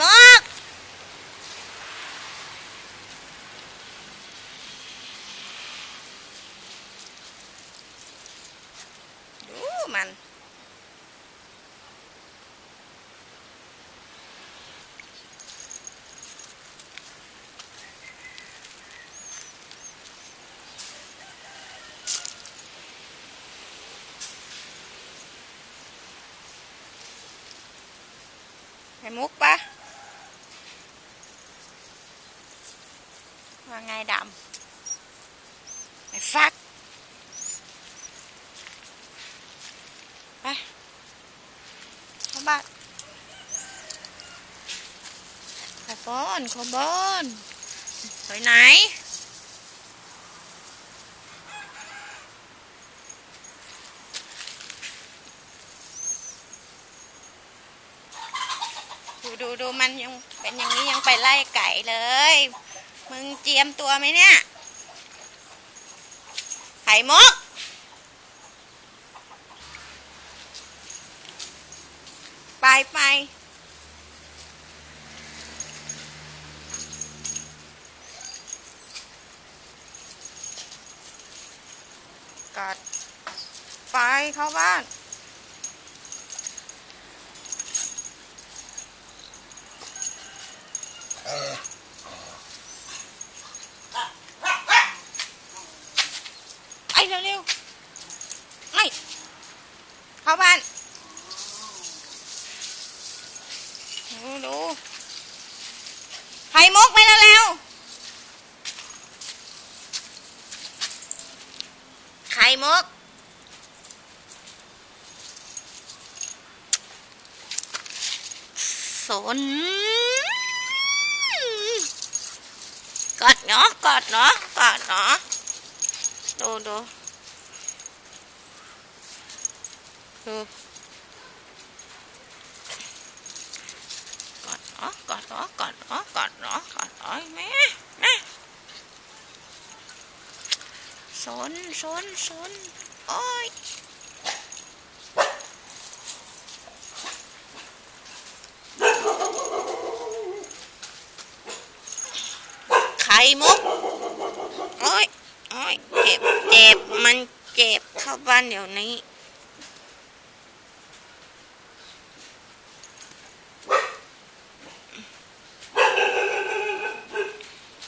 มุกดูมันไข่มุกปะ ว่าไงดำไอ้ฟักไปเข้าบ้านขอบอนขอบอนไปไหนดูดูดูมันยังเป็นอย่างนี้ยังไปไล่ไก่เลย มึงเจียมตัวไหมเนี่ย ไข่มุก ไปไปกอดไปเข้าบ้าน ไอ้เร็วๆไอ้ เข้าบ้านดูดูไข่มุกไปแล้วเร็วไข่มุกสนกอดเนาะกอดเนาะกอดเนาะดูดู ดูกอดเนาะกอดเนาะกอดเนาะกอดเนาะกอดเนาะแม่แม่สนสนสนโอ้ยไข่มุกโอ้ยโอ้ยเจ็บเจ็บมันเจ็บเข้าบ้านเดี๋ยวนี้